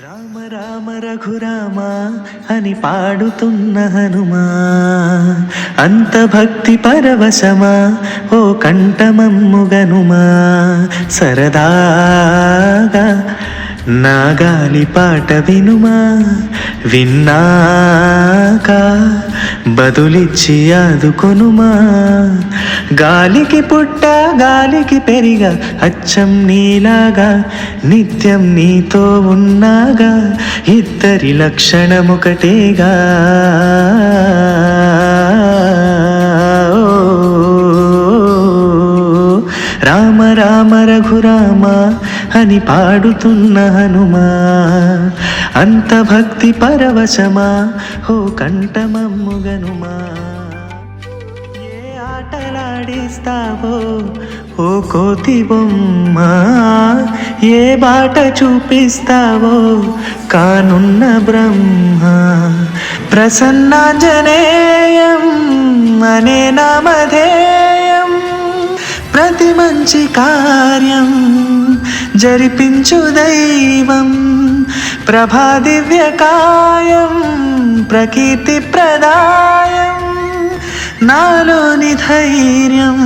రామ రామ రఘురామ అని పాడుతున్న హనుమా. అంత భక్తి పరవశమా ఓ కంఠమమ్ముగనుమా సరదాగా నా గాలి పాట వినుమా. విన్నాక బదులిచ్చి ఆదుకొనుమా. గాలికి పుట్ట గాలికి పెరిగా అచ్చం నీలాగా నిత్యం నీతో ఉన్నాగా ఇద్దరి లక్షణముకటేగా. రామ రామ రఘురామ అని పాడుతున్న హనుమా అంత భక్తి పరవశమా ఓ కంఠమమ్ముగనుమా. ఆటలాడిస్తావో ఓ కోతి బొమ్మ ఏ బాట చూపిస్తావో? కానున్న బ్రహ్మ ప్రసన్నాంజనేయం అనే నామధేయం. ప్రతి మంచి కార్యం జరిపించు దైవం. ప్రభా దివ్యకాయం ప్రకీర్తి ప్రదా నాలోని ధైర్యం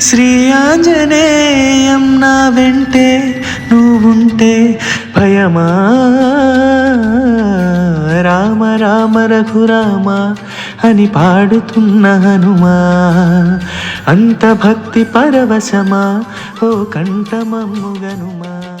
శ్రీ ఆంజనేయం నా వెంటే నువ్వుంటే భయమా? రామ రామ రఘురామ అని పాడుతున్న హనుమా. అంత భక్తి పరవశమా? ఓ కంఠమమ్ముగనుమా.